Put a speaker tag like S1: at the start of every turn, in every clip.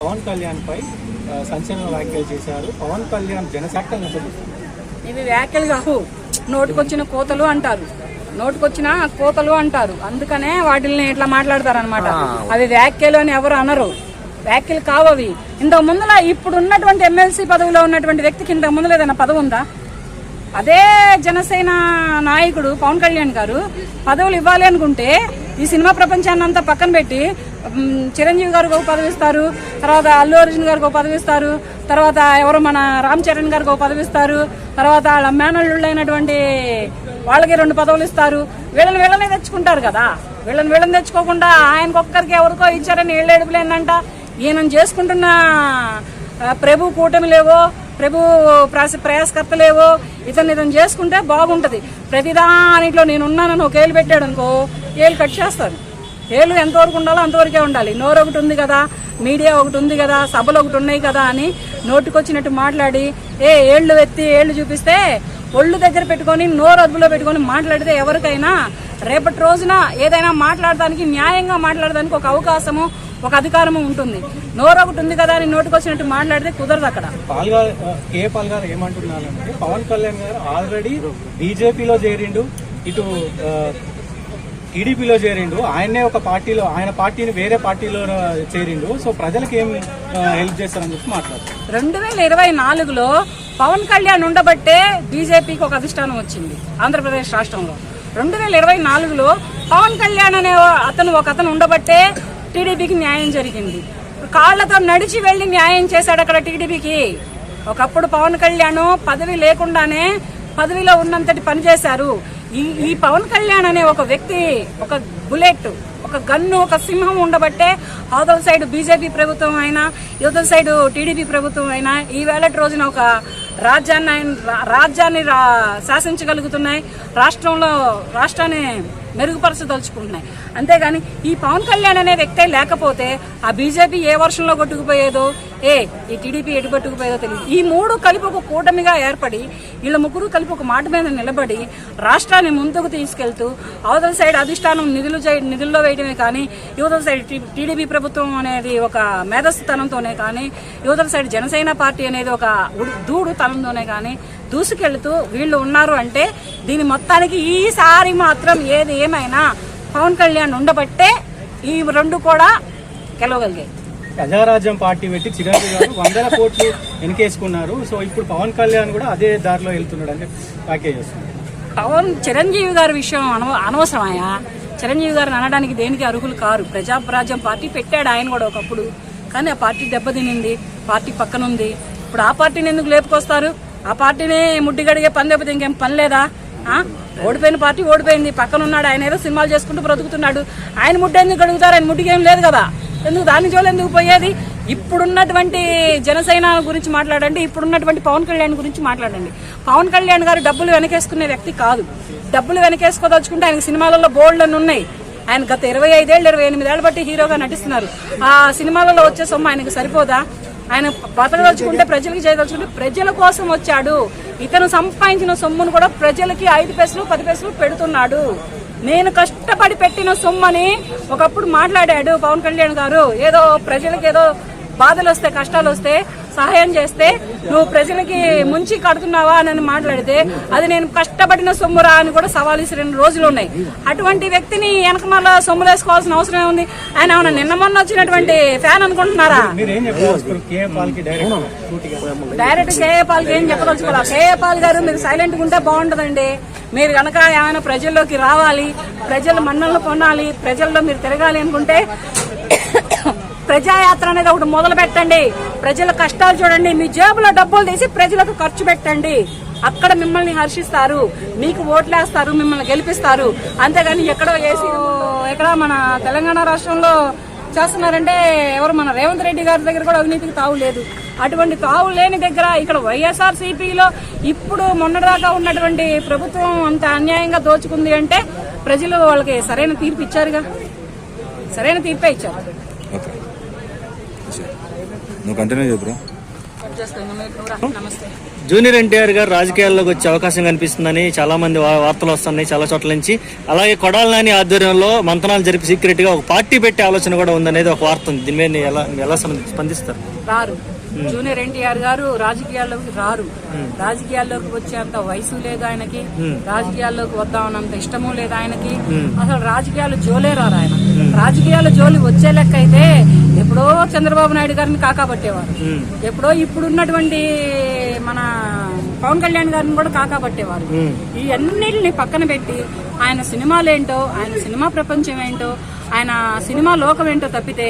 S1: పవన్ కళ్యాణ్ పై సంచలన వ్యాఖ్యలు చేశారు. పవన్ కళ్యాణ్ నచ్చబుచ్చారు.
S2: ఇవి వ్యాఖ్యలు కావు. నోటికొచ్చిన కోతలు అంటారు. నోటికొచ్చిన కోతలు అంటారు. అందుకనే వాటిని ఇట్లా మాట్లాడతారు అనమాట అవి వ్యాఖ్యలు అని ఎవరు అనరు. వ్యాఖ్యలు కావు అవి. ఇంతకు ముందుల ఇప్పుడు ఉన్నటువంటి ఎమ్మెల్సీ పదవిలో ఉన్నటువంటి వ్యక్తికి ఇంతకు ముందులో ఏదైనా పదవి ఉందా? అదే జనసేన నాయకుడు పవన్ కళ్యాణ్ గారు పదవులు ఇవ్వాలి అనుకుంటే ఈ సినిమా ప్రపంచాన్ని అంతా పక్కన పెట్టి చిరంజీవి గారికి ఒక పదవి ఇస్తారు తర్వాత అల్లు అర్జున్ గారికి ఒక పదవి ఇస్తారు తర్వాత ఎవరు మన రామ్ చరణ్ గారికి ఒక పదవి ఇస్తారు తర్వాత వాళ్ళ మేనల్లుళ్ళైనటువంటి వాళ్ళకి రెండు పదవులు ఇస్తారు. వీళ్ళని వీళ్ళనే తెచ్చుకుంటారు కదా. వీళ్ళని వీళ్ళని తెచ్చుకోకుండా ఆయనకు ఒక్కరికి ఎవరికో ఇచ్చారని వీళ్ళు ఏడుపులేందంట ఈయన చేసుకుంటున్న ప్రభు ప్రభు కూటమిలేవో ప్రభు ప్రాస- ప్రయాసకర్తలేవో ఇతను ఇతను చేసుకుంటే బాగుంటుంది. ప్రతిదానిట్లో నేను ఉన్నానని పెట్టాడు అనుకో ఏళ్ళు కట్ చేస్తారు. ఏళ్ళు ఎంతవరకు ఉండాలో అంతవరకే ఉండాలి. నోరు ఒకటి ఉంది కదా మీడియా ఒకటి ఉంది కదా సభలు ఒకటి ఉన్నాయి కదా అని నోటికొచ్చినట్టు మాట్లాడి ఏ ఏళ్ళు ఎత్తి ఏళ్ళు చూపిస్తే ఒళ్ళు దగ్గర పెట్టుకొని నోరు అదుపులో పెట్టుకొని మాట్లాడితే ఎవరికైనా రేపటి రోజున ఏదైనా మాట్లాడడానికి న్యాయంగా మాట్లాడడానికి ఒక అవకాశము ఒక అధికారము ఉంటుంది. నోరు ఒకటి ఉంది కదా అని నోటికొచ్చినట్టు మాట్లాడితే కుదరదు అక్కడ.
S1: పాల్ గారు ఏమంటున్నారంటే పవన్ కళ్యాణ్ గారు ఆల్రెడీ బీజేపీలో చేరిండు. ఇటు టీడీపీలో చేరిండు. ఆయనే ఒక పార్టీలో ఆయన పార్టీని వేరే పార్టీలో చేరిండు. సో ప్రజలకు ఏం హెల్ప్ చేస్తారని చెప్పి మాట్లాడారు
S2: రెండు వేల ఇరవై నాలుగులో పవన్ కళ్యాణ్ ఉండబట్టే బీజేపీకి ఒక అధిష్టానం వచ్చింది ఆంధ్రప్రదేశ్ రాష్ట్రంలో. రెండు వేల ఇరవై నాలుగులో పవన్ కళ్యాణ్ అనే అతను ఒక అతను ఉండబట్టే టీడీపీకి న్యాయం జరిగింది. కాళ్ళతో నడిచి వెళ్ళి న్యాయం చేశాడు అక్కడ టీడీపీకి. ఒకప్పుడు పవన్ కళ్యాణ్ పదవి లేకుండానే పదవిలో ఉన్నంతటి పని చేశారు. ఈ ఈ పవన్ కళ్యాణ్ అనే ఒక వ్యక్తి ఒక బుల్లెట్ ఒక గన్ను ఒక సింహం ఉండబట్టే అవతల సైడ్ బీజేపీ ప్రభుత్వం అయినా యువతల సైడ్ టీడీపీ ప్రభుత్వం అయినా ఈ వేళటి రోజున ఒక రాజ్యాన్ని ఆయన- రాజ్యాన్ని రా- శాసించగలుగుతున్నాయి. రాష్ట్రంలో రాష్ట్రాన్ని మెరుగుపరచదలుచుకుంటున్నాయి అంతేగాని ఈ పవన్ కళ్యాణ్ అనే వ్యక్తే లేకపోతే ఆ బీజేపీ ఏ వర్షంలో కొట్టుకుపోయేదో ఏ ఈ టీడీపీ ఎటు కొట్టుకుపోయేదో తెలియదు. ఈ మూడు కలిపి ఒక కూటమిగా ఏర్పడి వీళ్ళ ముగ్గురు కలిపి ఒక మాట మీద నిలబడి రాష్ట్రాన్ని ముందుకు తీసుకెళ్తూ అవతల సైడ్ అధిష్టానం నిధులు నిధుల్లో వేయడమే కానీ యువతల సైడ్ టీడీపీ ప్రభుత్వం అనేది ఒక మేధస్థతనంతోనే కానీ యువతల సైడ్ జనసేన పార్టీ అనేది ఒక దూడు తనంతోనే కానీ దూసుకెళ్తూ వీళ్ళు ఉన్నారు అంటే దీని మొత్తానికి ఈసారి మాత్రం ఏది ఏమైనా పవన్ కళ్యాణ్ ఉండబట్టే ఈ రెండు కూడా గెలవగలిగాయి.
S1: ప్రజారాజ్యం పార్టీ పెట్టి చిరంజీవి గారు వందల కోట్లు వెనకేసుకున్నారు. సో ఇప్పుడు పవన్ కళ్యాణ్ కూడా అదే దారిలో వెళ్తున్నాడు వ్యాఖ్య చేస్తున్నారు
S2: పవన్ చిరంజీవి గారి విషయం అనవ అనవసరమాయా చిరంజీవి గారిని అనడానికి దేనికి అర్హులు కారు? ప్రజారాజ్యం పార్టీ పెట్టాడు ఆయన కూడా ఒకప్పుడు. కానీ ఆ పార్టీ దెబ్బతినింది పార్టీ పక్కన ఉంది ఇప్పుడు ఆ పార్టీని ఎందుకు లేపుకొస్తారు? ఆ పార్టీని ముడ్డి గడిగే పని లేకపోతే ఇంకేం పని లేదా? ఓడిపోయిన పార్టీ ఓడిపోయింది. పక్కన ఉన్నాడు ఆయన ఏదో సినిమాలు చేసుకుంటూ బ్రతుకుతున్నాడు. ఆయన ముడ్డ ఎందుకు అడుగుతారు ఆయన ముడ్డికి ఏం లేదు కదా. ఎందుకు దాని జోలు ఎందుకు పోయేది? ఇప్పుడున్నటువంటి జనసేన గురించి మాట్లాడండి ఇప్పుడున్నటువంటి పవన్ కళ్యాణ్ గురించి మాట్లాడండి. పవన్ కళ్యాణ్ గారు డబ్బులు వెనకేసుకునే వ్యక్తి కాదు. డబ్బులు వెనకేసుకోదలుచుకుంటే ఆయన సినిమాలలో బోల్డ్ అని ఉన్నాయి. ఆయన గత ఇరవై ఐదేళ్ళు ఇరవై ఎనిమిదేళ్ళు బట్టి హీరోగా నటిస్తున్నారు. ఆ సినిమాలలో వచ్చే సొమ్ము ఆయనకు సరిపోదా? ఆయన బతకదలుచుకుంటే ప్రజలకి చేయదలుచుకుంటే ప్రజల కోసం వచ్చాడు. ఇతను సంపాదించిన సొమ్మును కూడా ప్రజలకి ఐదు పైసలు పది పైసలు పెడుతున్నాడు. నేను కష్టపడి పెట్టిన సొమ్మని ఒకప్పుడు మాట్లాడాడు పవన్ కళ్యాణ్ గారు. ఏదో ప్రజలకు ఏదో బాధలు వస్తే కష్టాలు వస్తే సహాయం చేస్తే నువ్వు ప్రజలకి ముంచి కడుతున్నావా అని మాట్లాడితే అది నేను కష్టపడిన సొమ్మురా అని కూడా సవాల్ రెండు రోజులు ఉన్నాయి. అటువంటి వ్యక్తిని వెనకమాల సొమ్ములు వేసుకోవాల్సిన అవసరం ఉంది ఆయన ఏమన్నా నిన్న మొన్న వచ్చినటువంటి ఫ్యాన్ అనుకుంటున్నారా?
S1: మీరు ఏం చెప్పారు కేఏ పాల్కి డైరెక్ట్
S2: కేఏ పాల్కి ఏం చెప్పదలుచుకోవాలి? కేఏ పాల్ గారు మీరు సైలెంట్గా ఉంటే బాగుంటదండి. మీరు కనుక ఏమైనా ప్రజల్లోకి రావాలి ప్రజల మన్నలను పొందాలి ప్రజల్లో మీరు తిరగాలి అనుకుంటే ప్రజాయాత్ర అనేది ఒకటి మొదలు పెట్టండి. ప్రజల కష్టాలు చూడండి. మీ జేబులో డబ్బులు తీసి ప్రజలకు ఖర్చు పెట్టండి. అక్కడ మిమ్మల్ని హర్షిస్తారు. మీకు ఓట్లేస్తారు మిమ్మల్ని గెలిపిస్తారు. అంతేగాని ఎక్కడో ఏసీ ఎక్కడ మన తెలంగాణ రాష్ట్రంలో చేస్తున్నారంటే ఎవరు మన రేవంత్ రెడ్డి గారి దగ్గర కూడా అవినీతికి తావు లేదు. అటువంటి తావు లేని దగ్గర ఇక్కడ వైఎస్ఆర్ సిపిలో ఇప్పుడు మొన్నటిదాకా ఉన్నటువంటి ప్రభుత్వం అంత అన్యాయంగా దోచుకుంది అంటే ప్రజలు వాళ్ళకి సరైన తీర్పు ఇచ్చారుగా? సరైన తీర్పే ఇచ్చారు.
S3: నువ్వు కంటిన్యూ చెప్పు
S2: కట్ చేస్తాను. మీరు నువ్వు రా. నమస్తే.
S3: జూనియర్ ఎన్టీఆర్ గారు రాజకీయాల్లోకి వచ్చే అవకాశం కనిపిస్తుందని చాలా మంది వార్తలు వస్తున్నాయి చాలా చోట్ల నుంచి. అలాగే కొడాల నాని ఆధ్వర్యంలో మంతనాలు జరిపి సీక్రెట్గా ఒక పార్టీ పెట్టే ఆలోచన కూడా ఉందనేది ఒక వార్త ఉంది. దీని మీద ఎలా ఎలా సంబంధి- స్పందిస్తారు?
S2: రారు. జూనియర్ ఎన్టీఆర్ గారు రాజకీయాల్లోకి రారు. రాజకీయాల్లోకి వచ్చేంత వయసు లేదు ఆయనకి. రాజకీయాల్లోకి వద్దామన్నంత ఇష్టము లేదు ఆయనకి. అసలు రాజకీయాలు జోలే రారు ఆయన. రాజకీయాల జోలి వచ్చే లెక్క అయితే ఎప్పుడో చంద్రబాబు నాయుడు గారిని కాకాబట్టేవారు ఎప్పుడో ఇప్పుడున్నటువంటి మన పవన్ కళ్యాణ్ గారిని కూడా కాకాబట్టేవారు ఈ అన్నిటిని పక్కన పెట్టి ఆయన సినిమాలేంటో ఆయన సినిమా ప్రపంచం ఏంటో ఆయన సినిమా లోకం ఏంటో తప్పితే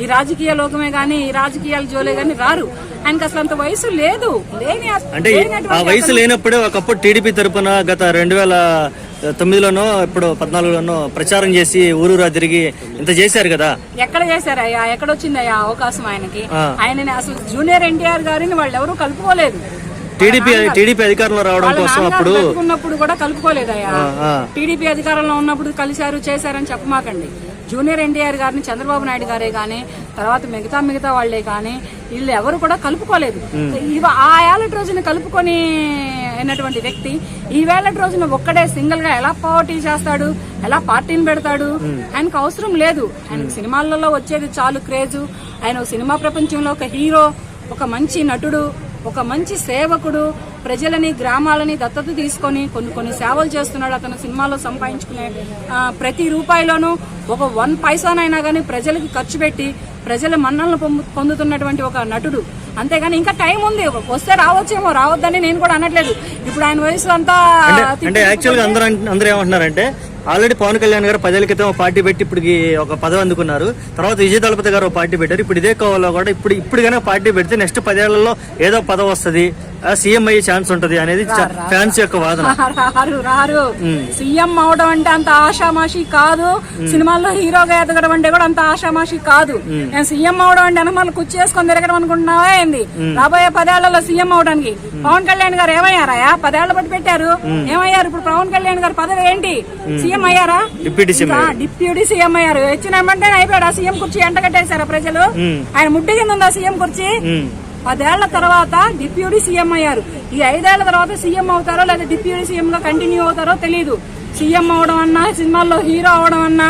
S2: ఈ రాజకీయ లోకమే గాని ఈ రాజకీయాల జోలే గాని రారు. ఆయనకి అసలు అంత వయసు లేదు. లేని
S3: అంటే ఆ వయసు లేనప్పుడే ఒకప్పుడు టీడీపీ తరపున గత రెండు వేల తొమ్మిదిలోనో ఇప్పుడు పద్నాలుగులోనో ప్రచారం చేసి ఊరూరా తిరిగి ఇంత చేశారు కదా.
S2: ఎక్కడ చేశారయ్యా ఎక్కడ వచ్చిందయ్యా అవకాశం ఆయనకి. ఆయనని అసలు జూనియర్ ఎన్టీఆర్ గారిని వాళ్ళు ఎవరు కలుపుకోలేదు.
S3: టీడీపీ టీడీపీ అధికారంలో రావడం కోసం అప్పుడు
S2: బతుకున్నప్పుడు కూడా కలుపుకోలేదయ్యా. టీడీపీ అధికారంలో ఉన్నప్పుడు కలిశారు చేశారని చెప్పమాకండి. జూనియర్ ఎన్టీఆర్ గారిని చంద్రబాబు నాయుడు గారే గాని తర్వాత మిగతా మిగతా వాళ్ళే గాని వీళ్ళు ఎవరు కూడా కలుపుకోలేదు. ఇవ ఆ ఏళ్ళటి రోజున కలుపుకొని అయినటువంటి వ్యక్తి ఈ వేళటి రోజున ఒక్కడే సింగిల్గా ఎలా పోటీ చేస్తాడు ఎలా పార్టీని పెడతాడు ఆయనకు అవసరం లేదు. ఆయనకు సినిమాలలో వచ్చేది చాలు క్రేజు. ఆయన సినిమా ప్రపంచంలో ఒక హీరో ఒక మంచి నటుడు ఒక మంచి సేవకుడు ప్రజలని గ్రామాలని దత్తత తీసుకొని కొన్ని కొన్ని సేవలు చేస్తున్నాడు. అతను సినిమాలో సంపాదించుకునే ప్రతి రూపాయిలోనూ ఒక వన్ పైసానైనా కానీ ప్రజలకి ఖర్చు పెట్టి ప్రజల మన్నలను పొందు- పొందుతున్నటువంటి ఒక నటుడు. అంతేగాని ఇంకా టైం ఉంది. వస్తే రావచ్చేమో రావద్దని నేను కూడా అనట్లేదు. ఇప్పుడు ఆయన వయసు అంతా
S3: అంటే యాక్చువల్గా అందరూ అందరూ ఏమంటున్నారంటే ఆల్రెడీ పవన్ కళ్యాణ్ గారు పదేళ్ళ క్రితం పార్టీ పెట్టి ఇప్పుడు ఒక పదవి అందుకున్నారు. తర్వాత విజయ దళపతి గారు ఒక పార్టీ పెట్టారు. ఇప్పుడు ఇదే కోవలో కూడా ఇప్పుడు ఇప్పుడు కనుక పార్టీ పెడితే నెక్స్ట్ పదేళ్ళలో ఏదో పదవి వస్తుంది. సీఎం అయ్యే ఛాన్స్ ఉంటది అనేది ఫ్యాన్స్ యొక్క వాదన.
S2: రారు రారు సీఎం అవడం అంటే అంత ఆషామాషి కాదు. సినిమాల్లో హీరోగా ఎదగడం అంటే కూడా అంత ఆషామాషి కాదు. నేను సీఎం అవడం అంటే వెనకాల కుర్చీ చేసుకొని తిరగడం అనుకుంటున్నావా ఏంది? రాబోయే పదేళ్ళలో సీఎం అవడానికి. పవన్ కళ్యాణ్ గారు ఏమయ్యారా? పదేళ్ళ బట్టి పెట్టారు. ఏమయ్యారు? ఇప్పుడు పవన్ కళ్యాణ్ గారు పదవి ఏంటి? సీఎం అయ్యారా?
S3: డిప్యూటీ
S2: డిప్యూటీ సీఎం అయ్యారు. వచ్చినామంటే అయిపోయాడు. ఆ సీఎం కుర్చీ ఎంట కట్టేశారా ప్రజలు? ఆయన ముట్టి కింద ఉందా సీఎం కుర్చీ? పదేళ్ళ తర్వాత డిప్యూటీ సీఎం అయ్యారు. ఈ ఐదేళ్ళ తర్వాత సీఎం అవుతారో లేదా డిప్యూటీ సీఎం గా కంటిన్యూ అవుతారో తెలియదు సీఎం అవడం అన్నా సినిమాల్లో హీరో అవడం అన్నా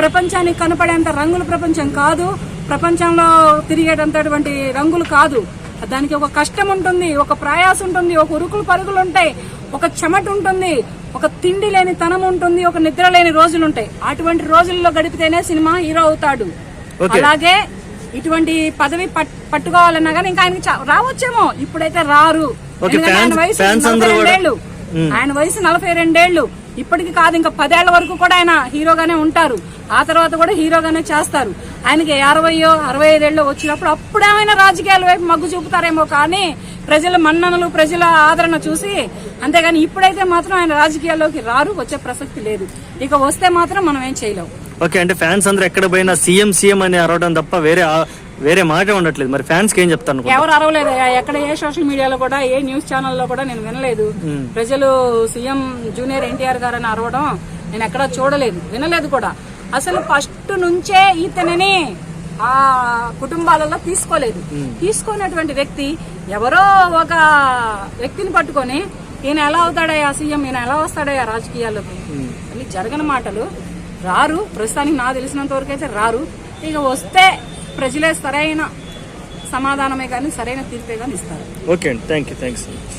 S2: ప్రపంచానికి కనపడేంత రంగుల ప్రపంచం కాదు. ప్రపంచంలో తిరిగేటంతటువంటి రంగులు కాదు. దానికి ఒక కష్టం ఉంటుంది ఒక ప్రయాస ఉంటుంది ఒక ఉరుకులు పరుగులు ఉంటాయి ఒక చెమట ఉంటుంది ఒక తిండి లేని తనం ఉంటుంది ఒక నిద్ర లేని రోజులు ఉంటాయి. అటువంటి రోజుల్లో గడిపితేనే సినిమా హీరో అవుతాడు. అలాగే ఇటువంటి పదవి పట్- పట్టుకోవాలన్నా కానీ ఇంకా ఆయనకి రావచ్చేమో. ఇప్పుడైతే రారు. ఎందుకంటే ఆయన వయసు నలభై రెండేళ్ళు. ఆయన వయసు నలభై రెండేళ్ళు ఇప్పటికి కాదు ఇంకా పదేళ్ళ వరకు కూడా ఆయన హీరోగానే ఉంటారు. ఆ తర్వాత కూడా హీరోగానే చేస్తారు. ఆయనకి అరవయో అరవై ఐదేళ్ళు వచ్చినప్పుడు అప్పుడేమైనా రాజకీయాల వైపు మగ్గు చూపుతారేమో కానీ ప్రజల మన్ననలు ప్రజల ఆదరణ చూసి అంతేగాని ఇప్పుడైతే మాత్రం ఆయన రాజకీయాల్లోకి రారు వచ్చే ప్రసక్తి లేదు. ఇక వస్తే మాత్రం మనం ఏం చేయలేం.
S3: ఓకే అంటే ఫ్యాన్స్ అందరూ ఎక్కడ పోయినా సీఎం సీఎం అని అరవడం తప్ప వేరే వేరే మాట ఉండట్లేదు. మరి ఫ్యాన్స్ ఏం చెప్తాను?
S2: ఎవరు అరవలేదు. ఎక్కడ ఏ సోషల్ మీడియాలో కూడా ఏ న్యూస్ ఛానల్లో కూడా నేను వినలేదు. ప్రజలు సీఎం జూనియర్ ఎన్టీఆర్ గారని అరవడం నేను ఎక్కడా చూడలేదు. వినలేదు కూడా. అసలు ఫస్ట్ నుంచే ఇతనిని ఆ కుటుంబాలలో తీసుకోలేదు. తీసుకున్నటువంటి వ్యక్తి ఎవరో ఒక వ్యక్తిని పట్టుకొని ఈయన ఎలా అవుతాడయ్యా సీఎం ఈయన ఎలా వస్తాడయ్యా రాజకీయాల్లోకి? అని జరగని మాటలు. రారు. ప్రస్తుతానికి నాకు తెలిసినంత వరకు అయితే రారు. ఇక వస్తే ప్రజలే సరైన సమాధానమే కానీ సరైన తీర్పే కానీ ఇస్తారు.
S3: ఓకే అండి. Thank you thanks so much.